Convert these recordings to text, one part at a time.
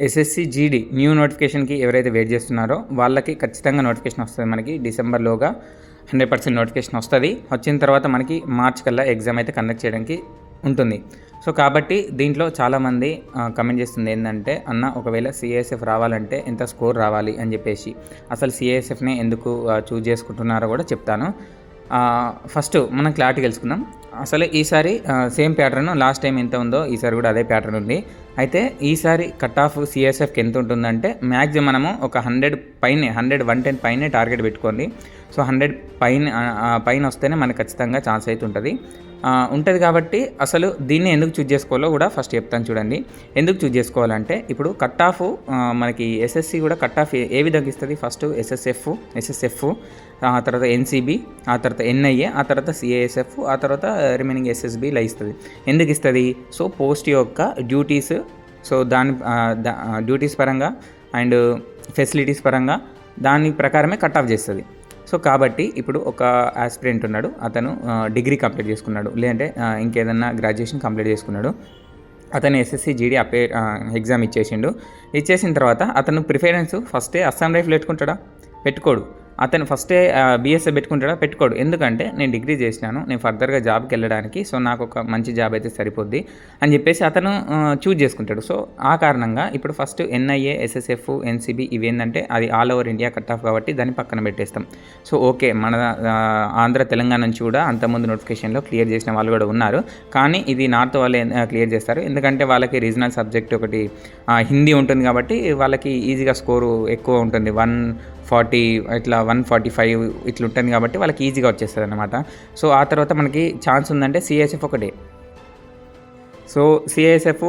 SSC GD new నోటిఫికేషన్కి ఎవరైతే wait చేస్తున్నారో వాళ్ళకి ఖచ్చితంగా నోటిఫికేషన్ వస్తుంది మనకి డిసెంబర్లోగా హండ్రెడ్ పర్సెంట్ నోటిఫికేషన్ వస్తుంది. వచ్చిన తర్వాత మనకి మార్చ్ కల్లా ఎగ్జామ్ అయితే కండక్ట్ చేయడానికి ఉంటుంది. సో కాబట్టి దీంట్లో చాలామంది కమెంట్ చేస్తుంది ఏంటంటే అన్న ఒకవేళ సిఐఎస్ఎఫ్ రావాలంటే ఎంత స్కోర్ రావాలి? అని చెప్పేసి. అసలు సిఏఎస్ఎఫ్ని ఎందుకు చూజ్ చేసుకుంటున్నారో కూడా చెప్తాను. ఫస్ట్ మనం క్లారిటీ తెలుసుకుందాం అసలు ఈసారి సేమ్ ప్యాటర్న్ లాస్ట్ టైం ఎంత ఉందో ఈసారి కూడా అదే ప్యాటర్న్ ఉంది. అయితే ఈసారి కట్ ఆఫ్ సిఎస్ఎఫ్కి ఎంత ఉంటుందంటే మ్యాక్సిమం మనము ఒక హండ్రెడ్ పైనే హండ్రెడ్ వన్ టెన్ పైనే టార్గెట్ పెట్టుకోండి. సో హండ్రెడ్ పైన పైన వస్తేనే మనకు ఖచ్చితంగా ఛాన్స్ అయితే ఉంటుంది. ఉంటుంది కాబట్టి అసలు దీన్ని ఎందుకు చూజ్ చేసుకోవాలో కూడా ఫస్ట్ చెప్తాను చూడండి. ఎందుకు చూజ్ చేసుకోవాలంటే ఇప్పుడు కట్ ఆఫ్ మనకి ఎస్ఎస్సి కూడా కట్ ఆఫ్ ఏ విధంగా ఇస్తుంది? ఫస్ట్ ఎస్ఎస్ఎఫ్ ఎస్ఎస్ఎఫ్ ఆ తర్వాత ఎన్సీబీ ఆ తర్వాత ఎన్ఐఏ ఆ తర్వాత సిఏఎస్ఎఫ్ ఆ తర్వాత రిమైనింగ్ ఎస్ఎస్బిలా ఇస్తుంది. ఎందుకు ఇస్తుంది? సో పోస్ట్ యొక్క డ్యూటీస్ సో దాని డ్యూటీస్ పరంగా అండ్ ఫెసిలిటీస్ పరంగా దాని ప్రకారమే కట్ ఆఫ్ చేస్తుంది. సో కాబట్టి ఇప్పుడు ఒక ఆస్పిరెంట్ ఉన్నాడు. అతను డిగ్రీ కంప్లీట్ చేసుకున్నాడు. లేదంటే ఇంకేదన్నా గ్రాడ్యుయేషన్ కంప్లీట్ చేసుకున్నాడు. అతను ఎస్ఎస్సి జీడీ అపే ఎగ్జామ్ ఇచ్చేసిండు. ఇచ్చేసిన తర్వాత అతను ప్రిఫరెన్స్ ఫస్టే అస్సాం రైఫిల్ పెట్టుకుంటాడా? పెట్టుకోడు. అతను ఫస్టే బీఎస్ఏ పెట్టుకుంటాడా? పెట్టుకోడు. ఎందుకంటే నేను డిగ్రీ చేసినాను. నేను ఫర్దర్గా జాబ్కి వెళ్ళడానికి సో నాకు ఒక మంచి జాబ్ అయితే సరిపోద్ది అని చెప్పేసి అతను చూజ్ చేసుకుంటాడు. సో ఆ కారణంగా ఇప్పుడు ఫస్ట్ ఎన్ఐఏ ఎస్ఎస్ఎఫ్ ఎన్సీబీ ఇవి ఏంటంటే అది all over India cut off కాబట్టి దాన్ని పక్కన పెట్టేస్తాం. సో ఓకే మన ఆంధ్ర తెలంగాణ నుంచి కూడా అంతకుముందు నోటిఫికేషన్లో క్లియర్ చేసిన వాళ్ళు కూడా ఉన్నారు. కానీ ఇది నార్త్ వాళ్ళే క్లియర్ చేస్తారు. ఎందుకంటే వాళ్ళకి రీజనల్ సబ్జెక్ట్ ఒకటి హిందీ ఉంటుంది కాబట్టి వాళ్ళకి ఈజీగా స్కోరు ఎక్కువ ఉంటుంది. వన్ ఫార్టీ ఇట్లా వన్ ఫార్టీ ఫైవ్ ఇట్లా ఉంటుంది కాబట్టి వాళ్ళకి ఈజీగా వచ్చేస్తుంది అనమాట సో ఆ తర్వాత మనకి ఛాన్స్ ఉందంటే సిఎస్ఎఫ్ ఒకటే సో సిఐఎస్ఎఫ్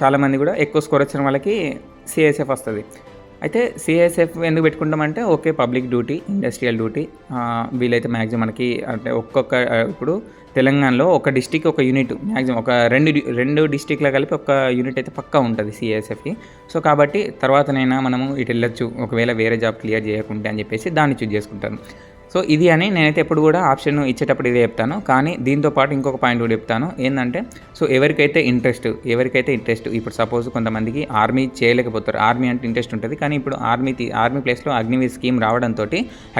చాలామంది కూడా ఎక్కువ స్కోర్ వచ్చిన వాళ్ళకి సిఐఎస్ఎఫ్ వస్తుంది. అయితే సిఐఎస్ఎఫ్ ఎందుకు పెట్టుకుంటామంటే okay public duty industrial duty. వీలైతే మ్యాక్సిమం మనకి అంటే ఒక్కొక్క ఇప్పుడు తెలంగాణలో ఒక డిస్టిక్ ఒక యూనిట్ మ్యాక్సిమం ఒక రెండు రెండు డిస్టిక్లో కలిపి ఒక యూనిట్ అయితే పక్కా ఉంటుంది సిఎస్ఎఫ్కి సో కాబట్టి తర్వాతనైనా మనము ఇటు వెళ్ళొచ్చు ఒకవేళ వేరే జాబ్ క్లియర్ చేయకుంటే అని చెప్పేసి దాన్ని చూజ్ చేసుకుంటాను సో ఇది అని నేనైతే ఎప్పుడు కూడా ఆప్షన్ ఇచ్చేటప్పుడు ఇదే చెప్తాను. కానీ దీంతో పాటు ఇంకొక పాయింట్ కూడా చెప్తాను. ఏంటంటే సో ఎవరికైతే ఇంట్రెస్ట్ ఎవరికైతే ఇంట్రెస్ట్ ఇప్పుడు సపోజ్ కొంతమందికి ఆర్మీ చేయలేకపోతారు. ఆర్మీ అంటే ఇంట్రెస్ట్ ఉంటుంది. కానీ ఇప్పుడు ఆర్మీ ఆర్మీ ప్లేస్లో అగ్నివీర్ స్కీమ్ రావడంతో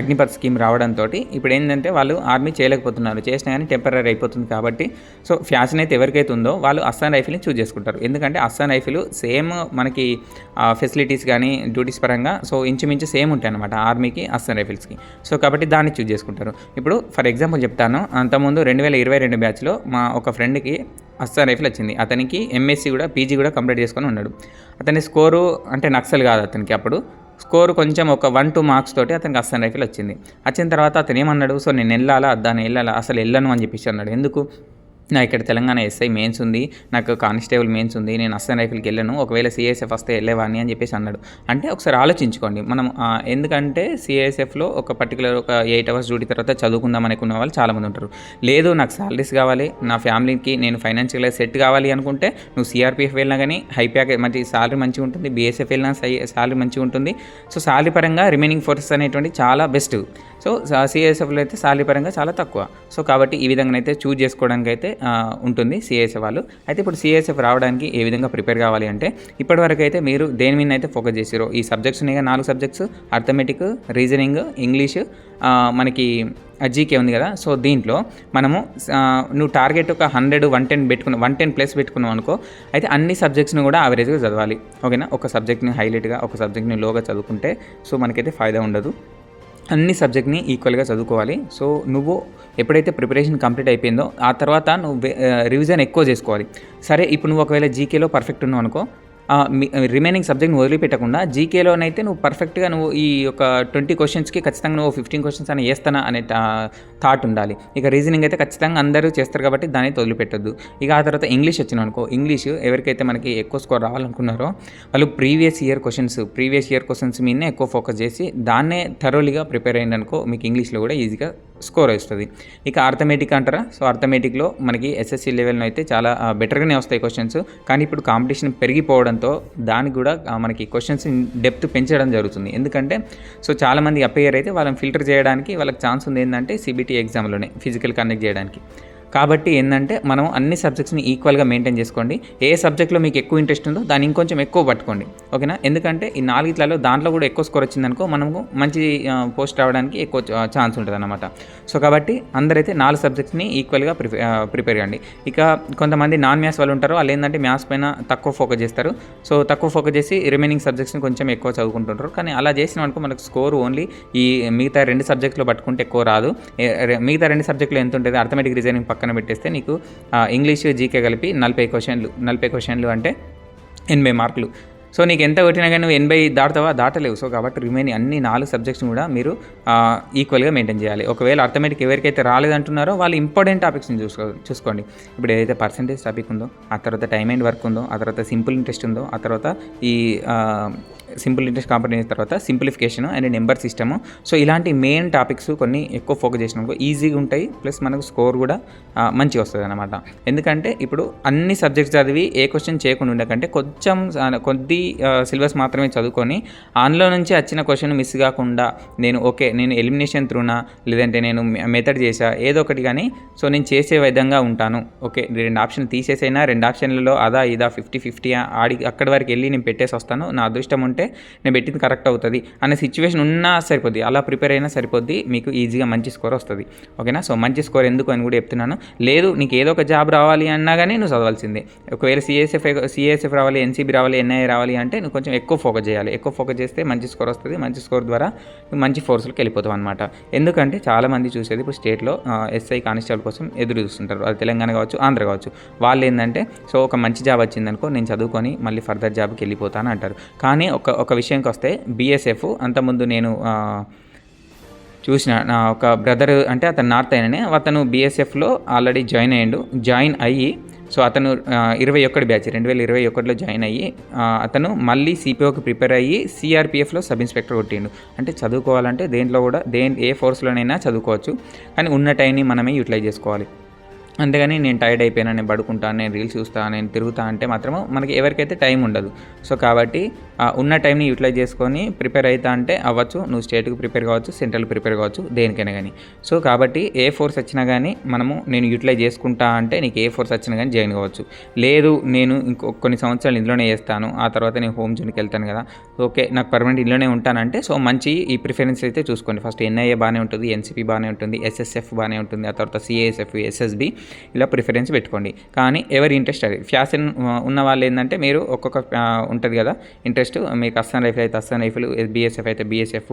అగ్నిపత్ స్కీమ్ రావడంతో ఇప్పుడు ఏంటంటే వాళ్ళు ఆర్మీ చేయలేకపోతున్నారు. చేసినా కానీ టెంపరీ అయిపోతుంది కాబట్టి సో ఫ్యాషన్ అయితే ఎవరికైతే ఉందో వాళ్ళు అస్సాం రైఫిల్ని చూజ్ చేసుకుంటారు. ఎందుకంటే అస్సాం రైఫిల్ సేమ్ మనకి ఫెసిలిటీస్ కానీ డ్యూటీస్ పరంగా సో ఇంచుమించు సేమ్ ఉంటాయి అనమాట ఆర్మీకి అస్సాం రైఫిల్స్కి సో కాబట్టి దాని దాన్ని చూజ్ చేసుకుంటారు. ఇప్పుడు ఫర్ ఎగ్జాంపుల్ చెప్తాను. అంతకుముందు రెండు వేల ఇరవై రెండు బ్యాచ్లో మా ఒక ఫ్రెండ్కి అస్సాం రైఫిల్ వచ్చింది. అతనికి ఎంఎస్సి కూడా పీజీ కూడా కంప్లీట్ చేసుకొని ఉన్నాడు. అతని స్కోరు అంటే నక్సల్ కాదు అతనికి అప్పుడు. స్కోర్ కొంచెం ఒక వన్ టూ మార్క్స్ తోటి అతనికి అస్సాం రైఫిల్ వచ్చింది. వచ్చిన తర్వాత అతను ఏమన్నాడు? సో నేను వెళ్ళాలా? దాన్ని వెళ్ళాలా? అసలు వెళ్ళను అని చెప్పేసి అన్నాడు. ఎందుకు? నా ఇక్కడ తెలంగాణ ఎస్ఐ మెయిన్స్ ఉంది నాకు కానిస్టేబుల్ మెయిన్స్ ఉంది నేను అస్సాం రైఫిల్కి వెళ్ళాను ఒకవేళ సిఐఎస్ఎఫ్ వస్తే వెళ్ళేవాడిని అని చెప్పేసి అన్నాడు. అంటే ఒకసారి ఆలోచించుకోండి మనం ఎందుకంటే సిఎస్ఎఫ్లో ఒక పర్టికులర్ ఒక ఎయిట్ అవర్స్ డ్యూటీ తర్వాత చదువుకుందాం అనుకున్న వాళ్ళు చాలామంది ఉంటారు. లేదు నాకు సాలరీస్ కావాలి నా ఫ్యామిలీకి నేను ఫైనాన్షియల్గా సెట్ కావాలి అనుకుంటే నువ్వు సిఆర్పిఎఫ్ వెళ్ళినా కానీ హై ప్యాకేజ్ మంచి సాలరీ మంచిగా ఉంటుంది బీఎస్ఎఫ్ వెళ్ళినా సాలరీ మంచిగా ఉంటుంది. సో సాలరీ పరంగా రిమైనింగ్ ఫోర్సెస్ అనేటువంటి చాలా బెస్ట్. సో సిఎస్ఎఫ్లో అయితే శాలరీ పరంగా చాలా తక్కువ. సో కాబట్టి ఈ విధంగా అయితే చూజ్ చేసుకోవడానికి అయితే ఉంటుంది సిఎస్ఎఫ్ వాళ్ళు. అయితే ఇప్పుడు సిఎస్ఎఫ్ రావడానికి ఏ విధంగా ప్రిపేర్ కావాలి అంటే ఇప్పటివరకు అయితే మీరు దేని మీద అయితే ఫోకస్ చేసారో ఈ సబ్జెక్ట్స్ ఉన్నాయి నాలుగు సబ్జెక్ట్స్ అర్థమెటిక్ రీజనింగ్ ఇంగ్లీష్ మనకి జీకే ఉంది కదా సో దీంట్లో మనము నువ్వు టార్గెట్ ఒక హండ్రెడ్ వన్ టెన్ పెట్టుకున్న వన్ టెన్ ప్లస్ పెట్టుకున్నావు అనుకో అయితే అన్ని సబ్జెక్ట్స్ని కూడా యావరేజ్గా చదవాలి. ఓకేనా? ఒక సబ్జెక్ట్ని హైలైట్గా ఒక సబ్జెక్ట్ని లోగా చదువుకుంటే సో మనకైతే ఫాయిదా ఉండదు. అన్ని సబ్జెక్ట్ని ఈక్వల్గా చదువుకోవాలి. సో నువ్వు ఎప్పుడైతే ప్రిపరేషన్ కంప్లీట్ అయిపోయిందో ఆ తర్వాత నువ్వు రివిజన్ ఎక్కువ చేసుకోవాలి. సరే ఇప్పుడు నువ్వు ఒకవేళ జీకేలో పర్ఫెక్ట్ ఉన్నావు అనుకో రిమైనింగ్ సబ్జెక్ట్ని వదిలిపెట్టకుండా జీకేలోనైతే నువ్వు పర్ఫెక్ట్గా నువ్వు ఈ యొక్క ట్వంటీ క్వశ్చన్స్కి ఖచ్చితంగా నువ్వు ఫిఫ్టీన్ క్వశ్చన్స్ అని వేస్తానా అనే థాట్ ఉండాలి. ఇక రీజనింగ్ అయితే ఖచ్చితంగా అందరూ చేస్తారు కాబట్టి దాన్ని వదిలిపెట్టద్దు. ఇక ఆ తర్వాత ఇంగ్లీష్ వచ్చిన అనుకో ఇంగ్లీష్ ఎవరికైతే మనకి ఎక్కువ స్కోర్ రావాలనుకున్నారో వాళ్ళు previous year questions previous year questions మీదనే ఎక్కువ ఫోకస్ చేసి దాన్నే థరోలీగా ప్రిపేర్ అయ్యిందనుకో మీకు ఇంగ్లీష్లో కూడా ఈజీగా స్కోర్ వస్తుంది ఇక ఆర్థమెటిక్ అంటారా? సో ఆర్థమెటిక్లో మనకి ఎస్ఎస్సి లెవెల్లో అయితే చాలా బెటర్గానే వస్తాయి క్వశ్చన్స్ కానీ ఇప్పుడు కాంపిటీషన్ పెరిగిపోవడంతో దానికి కూడా మనకి క్వశ్చన్స్ డెప్త్ పెంచడం జరుగుతుంది. ఎందుకంటే సో చాలామంది అపేయర్ అయితే వాళ్ళని ఫిల్టర్ చేయడానికి వాళ్ళకి ఛాన్స్ ఉంది ఏంటంటే సిబిటీ ఎగ్జామ్లోనే ఫిజికల్ కండక్ట్ చేయడానికి. కాబట్టి ఏంటంటే మనం అన్ని సబ్జెక్ట్స్ని ఈక్వల్గా మెయింటైన్ చేసుకోండి. ఏ సబ్జెక్ట్లో మీకు ఎక్కువ ఇంట్రెస్ట్ ఉందో దాన్ని ఇంకొంచెం ఎక్కువ పట్టుకోండి. ఓకేనా? ఎందుకంటే ఈ నాలుగిట్లలో దాంట్లో కూడా ఎక్కువ స్కోర్ వచ్చిందనుకో మనకు మంచి పోస్ట్ రావడానికి ఎక్కువ ఛాన్స్ ఉంటుంది అనమాట సో కాబట్టి అందరైతే నాలుగు సబ్జెక్ట్స్ని ఈక్వల్గా ప్రిపే ప్రిపేర్ కండి ఇక కొంతమంది నాన్ మ్యాథ్స్ వాళ్ళు ఉంటారు. వాళ్ళు ఏంటంటే మ్యాథ్స్ పైన తక్కువ ఫోకస్ చేస్తారు. సో తక్కువ ఫోకస్ చేసి రిమైనింగ్ సబ్జెక్ట్స్ని కొంచెం ఎక్కువ చదువుకుంటుంటారు. కానీ అలా చేసిన అనుకో మనకు స్కోర్ ఓన్లీ ఈ మిగతా రెండు సబ్జెక్టులో పట్టుకుంటే ఎక్కువ రాదు. మిగతా రెండు సబ్జెక్టులు ఎంత ఉంటుంది? అర్థమెటిక్ రీజనింగ్ పక్కన పెట్టేస్తే నీకు ఇంగ్లీష్ జీకే కలిపి నలభై క్వశ్చన్లు నలభై క్వశ్చన్లు అంటే ఎనభై మార్కులు. సో నీకు ఎంత కొట్టినా కానీ నువ్వు ఎనభై దాటుతావా? దాటలేవు. సో కాబట్టి రిమైన్ అన్ని నాలుగు సబ్జెక్ట్స్ కూడా మీరు ఈక్వల్గా మెయింటైన్ చేయాలి. ఒకవేళ అర్థమెటిక్ ఎవరికైతే రాలేదంటున్నారో వాళ్ళు ఇంపార్టెంట్ టాపిక్స్ని చూసుకో చూసుకోండి. ఇప్పుడు ఏదైతే పర్సంటేజ్ టాపిక్ ఉందో ఆ తర్వాత టైమ్ అండ్ వర్క్ ఉందో ఆ తర్వాత సింపుల్ ఇంట్రెస్ట్ ఉందో ఆ తర్వాత ఈ సింపుల్ ఇంట్రెస్ట్ కాంపనీస్ తర్వాత simplification and number system so ఇలాంటి మెయిన్ టాపిక్స్ కొన్ని ఎక్కువ ఫోకస్ చేసినప్పుడు ఈజీగా ఉంటాయి. ప్లస్ మనకు స్కోర్ కూడా మంచిగా వస్తుంది అనమాట ఎందుకంటే ఇప్పుడు అన్ని సబ్జెక్ట్స్ చదివి ఏ క్వశ్చన్ చేయకుండా ఉండకంటే కొంచెం కొద్ది సిలబస్ మాత్రమే చదువుకొని ఆన్లో నుంచి వచ్చిన క్వశ్చన్ మిస్ కాకుండా నేను ఓకే నేను ఎలిమినేషన్ త్రూనా లేదంటే నేను మెథడ్ చేసా ఏదో ఒకటి కానీ సో నేను చేసే విధంగా ఉంటాను. ఓకే రెండు ఆప్షన్ తీసేసైనా రెండు ఆప్షన్లలో అదా ఇదా ఫిఫ్టీ ఫిఫ్టీ ఆడి అక్కడి వరకు వెళ్ళి నేను పెట్టేసి వస్తాను. నా అదృష్టం ఉంటే నేను పెట్టింది కరెక్ట్ అవుతుంది. అనే సిచ్యువేషన్ ఉన్నా సరిపోద్ది. అలా ప్రిపేర్ అయినా సరిపోద్ది. మీకు ఈజీగా మంచి స్కోర్ వస్తుంది. ఓకేనా? సో మంచి స్కోర్ ఎందుకు అని కూడా చెప్తున్నాను. లేదు నీకు ఏదో ఒక జాబ్ రావాలి అన్నా కానీ నువ్వు చదవాల్సిందే. ఒకవేళ సిఎస్ఎఫ్ సిఎస్ఎఫ్ రావాలి ఎన్సీబీ రావాలి ఎన్ఐఏ రావాలి అంటే నువ్వు కొంచెం ఎక్కువ ఫోకస్ చేయాలి. ఎక్కువ ఫోకస్ చేస్తే మంచి స్కోర్ వస్తుంది. మంచి స్కోర్ ద్వారా నువ్వు మంచి ఫోర్స్లోకి వెళ్ళిపోతావు అనమాట ఎందుకంటే చాలామంది చూసేది ఇప్పుడు స్టేట్లో ఎస్ఐ కానిస్టేబుల్ కోసం ఎదురు చూస్తుంటారు. అది తెలంగాణ కావచ్చు ఆంధ్ర కావచ్చు. వాళ్ళు ఏంటంటే సో ఒక మంచి జాబ్ వచ్చిందనుకో నేను చదువుకొని మళ్ళీ ఫర్దర్ జాబ్కి వెళ్ళిపోతాను అంటారు. కానీ ఒక ఒక విషయంకి వస్తే బీఎస్ఎఫ్ అంతకుముందు నేను చూసిన నా ఒక బ్రదర్ అంటే అతను నార్త్ అయిననే అతను బీఎస్ఎఫ్లో ఆల్రెడీ జాయిన్ అయ్యిండు. జాయిన్ అయ్యి సో అతను ఇరవై ఒకటి బ్యాచ్ రెండు వేల ఇరవై ఒకటిలో జాయిన్ అయ్యి అతను మళ్ళీ సిపిఓకి ప్రిపేర్ అయ్యి సిఆర్పిఎఫ్లో సబ్ ఇన్స్పెక్టర్ కొట్టిండు. అంటే చదువుకోవాలంటే దేంట్లో కూడా దేని ఏ ఫోర్స్లోనైనా చదువుకోవచ్చు. కానీ ఉన్న టైంని మనమే యూటిలైజ్ చేసుకోవాలి. అంతేగాని నేను టైర్డ్ అయిపోయినా నేను పడుకుంటాను నేను రీల్స్ చూస్తాను నేను తిరుగుతా అంటే మాత్రము మనకి ఎవరికైతే టైం ఉండదు. సో కాబట్టి ఉన్న టైంని యూటిలైజ్ చేసుకొని ప్రిపేర్ అవుతా అంటే అవ్వచ్చు. నువ్వు స్టేట్కి ప్రిపేర్ కావచ్చు సెంట్రల్ ప్రిపేర్ కావచ్చు దేనికైనా కానీ సో కాబట్టి ఏ ఫోర్స్ వచ్చినా కానీ మనము నేను యూటిలైజ్ చేసుకుంటా అంటే నీకు ఏ ఫోర్స్ వచ్చినా కానీ జాయిన్ కావచ్చు. లేదు నేను ఇంకో కొన్ని సంవత్సరాలు ఇందులోనే చేస్తాను. ఆ తర్వాత నేను హోమ్ జోన్కి వెళ్తాను కదా. ఓకే నాకు పర్మనెంట్ ఇంట్లోనే ఉంటానంటే సో మంచి ఈ ప్రిఫరెన్స్ అయితే చూసుకోండి. ఫస్ట్ ఎన్ఐఏ బాగానే ఉంటుంది ఎన్సీపీ బాగానే ఉంటుంది ఎస్ఎస్ఎఫ్ బాగానే ఉంటుంది ఆ తర్వాత సిఏఎస్ఎఫ్ ఎస్ఎస్బి ఇలా ప్రిఫరెన్స్ పెట్టుకోండి. కానీ ఎవరి ఇంట్రెస్ట్ అది? ఫ్యాషన్ ఉన్న వాళ్ళు ఏంటంటే మీరు ఒక్కొక్క ఉంటుంది కదా ఇంట్రెస్ట్ మీకు అస్సాం లైఫ్ అయితే అస్సాం లైఫ్లు బీఎస్ఎఫ్ అయితే బీఎస్ఎఫ్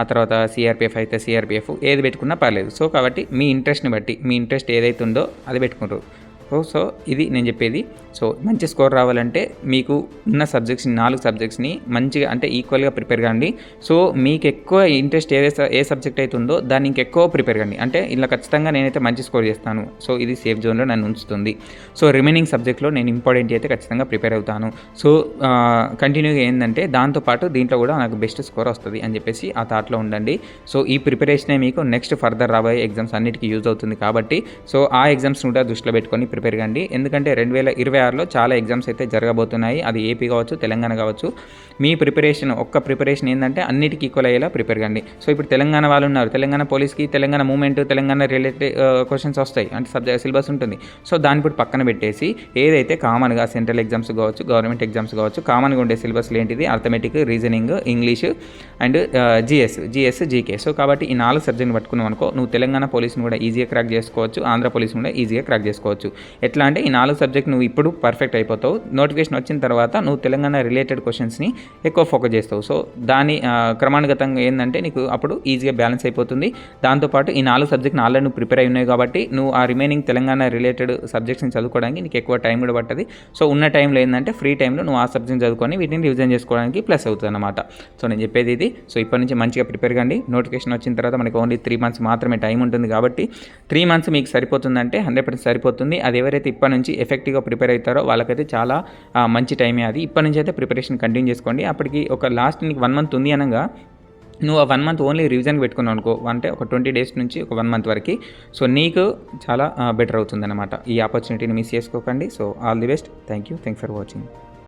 ఆ తర్వాత సిఆర్పిఎఫ్ అయితే సిఆర్పిఎఫ్ ఏది పెట్టుకున్నా పర్లేదు. సో కాబట్టి మీ ఇంట్రెస్ట్ని బట్టి మీ ఇంట్రెస్ట్ ఏదైతే ఉందో అది పెట్టుకుంటారు. సో సో ఇది నేను చెప్పేది. సో మంచి స్కోర్ రావాలంటే మీకు ఉన్న సబ్జెక్ట్స్ని నాలుగు సబ్జెక్ట్స్ని మంచిగా అంటే ఈక్వల్గా ప్రిపేర్ కాండి. సో మీకు ఎక్కువ ఇంట్రెస్ట్ ఏదైతే ఏ సబ్జెక్ట్ అయితే ఉందో దాన్ని ఇంకెక్కువ ప్రిపేర్ కండి. అంటే ఇలా ఖచ్చితంగా నేనైతే మంచి స్కోర్ చేస్తాను. సో ఇది సేఫ్ జోన్లో నన్ను ఉంచుతుంది. సో రిమైనింగ్ సబ్జెక్ట్లో నేను ఇంపార్టెంట్ అయితే ఖచ్చితంగా ప్రిపేర్ అవుతాను. సో కంటిన్యూగా ఏంటంటే దాంతోపాటు దీంట్లో కూడా నాకు బెస్ట్ స్కోర్ వస్తుంది అని చెప్పేసి ఆ థాట్లో ఉండండి. సో ఈ ప్రిపరేషనే మీకు నెక్స్ట్ ఫర్దర్ రాబోయే ఎగ్జామ్స్ అన్నిటికీ యూజ్ అవుతుంది కాబట్టి సో ఆ ఎగ్జామ్స్ కూడా దృష్టిలో పెట్టుకొని ప్రిపేర్ కండి ఎందుకంటే రెండు వేల ఇరవై ఆరులో చాలా ఎగ్జామ్స్ అయితే జరగబోతున్నాయి. అది ఏపీ కావచ్చు తెలంగాణ కావచ్చు. మీ ప్రిపరేషన్ ఒక్క ప్రిపరేషన్ ఏంటంటే అన్నిటికీ ఈక్వల్ అయ్యేలా ప్రిపేర్ కండి. సో ఇప్పుడు తెలంగాణ వాళ్ళు ఉన్నారు. తెలంగాణ పోలీస్కి Telangana movement Telangana related questions వస్తాయి. అంటే సబ్జెక్ట్ సిలబస్ ఉంటుంది. సో దాన్ని ఇప్పుడు పక్కన పెట్టేసి ఏదైతే కామన్గా సెంట్రల్ ఎగ్జామ్స్ కావచ్చు గవర్నమెంట్ ఎగ్జామ్స్ కావచ్చు కామన్గా ఉండే సిలబస్లు ఏంటిది? Arithmetic reasoning English and GS GS GK so కాబట్టి ఈ నాలుగు సబ్జెక్ట్ పట్టుకున్నాం అనుకో నువ్వు తెలంగాణ పోలీస్ని కూడా ఈజీగా క్రాక్ చేసుకోవచ్చు. ఆంధ్ర పోలీస్ని కూడా ఈజీగా క్రాక్ చేసుకోవచ్చు. ఎట్లా అంటే ఈ నాలుగు సబ్జెక్ట్ నువ్వు ఇప్పుడు పర్ఫెక్ట్ అయిపోతావు. నోటిఫికేషన్ వచ్చిన తర్వాత నువ్వు తెలంగాణ రిలేటెడ్ క్వశ్చన్స్ని ఎక్కువ ఫోకస్ చేస్తావు. సో దాని క్రమానుగతంగా ఏంటంటే నీకు అప్పుడు ఈజీగా బ్యాలెన్స్ అయిపోతుంది. దాంతోపాటు ఈ నాలుగు సబ్జెక్ట్ ఆల్రెడీ నువ్వు ప్రిపేర్ అయి ఉన్నాయి కాబట్టి నువ్వు ఆ రిమైనింగ్ తెలంగాణ రిలేటెడ్ సబ్జెక్ట్స్ని చదువుకోవడానికి నీకు ఎక్కువ టైం కూడా పట్టదు. సో ఉన్న టైంలో ఏంటంటే ఫ్రీ టైంలో నువ్వు ఆ సబ్జెక్ట్ చదువుకొని వీటిని రివిజన్ చేసుకోవడానికి ప్లస్ అవుతుంది అనమాట సో నేను చెప్పేది ఇది. సో ఇప్పటి నుంచి మంచిగా ప్రిపేర్ కండి. నోటిఫికేషన్ వచ్చిన తర్వాత మనకి ఓన్లీ త్రీ మంత్స్ మాత్రమే టైం ఉంటుంది కాబట్టి త్రీ మంత్స్ మీకు సరిపోతుందంటే హండ్రెడ్ పర్సెంట్ సరిపోతుంది. అది ఎవరైతే ఇప్పటి నుంచి ఎఫెక్టివ్గా ప్రిపేర్ అవుతారో వాళ్ళకైతే చాలా మంచి టైమే అది. ఇప్పటి నుంచి అయితే ప్రిపరేషన్ కంటిన్యూ చేసుకోండి. అప్పటికి ఒక లాస్ట్ నీకు వన్ మంత్ ఉంది అనగా నువ్వు ఆ వన్ మంత్ ఓన్లీ రివిజన్ పెట్టుకున్నావు అనుకో అంటే ఒక ట్వంటీ డేస్ నుంచి ఒక వన్ మంత్ వరకు. సో నీకు చాలా బెటర్ అవుతుంది అనమాట ఈ ఆపర్చునిటీని మిస్ చేసుకోకండి. So all the best thank you thank for watching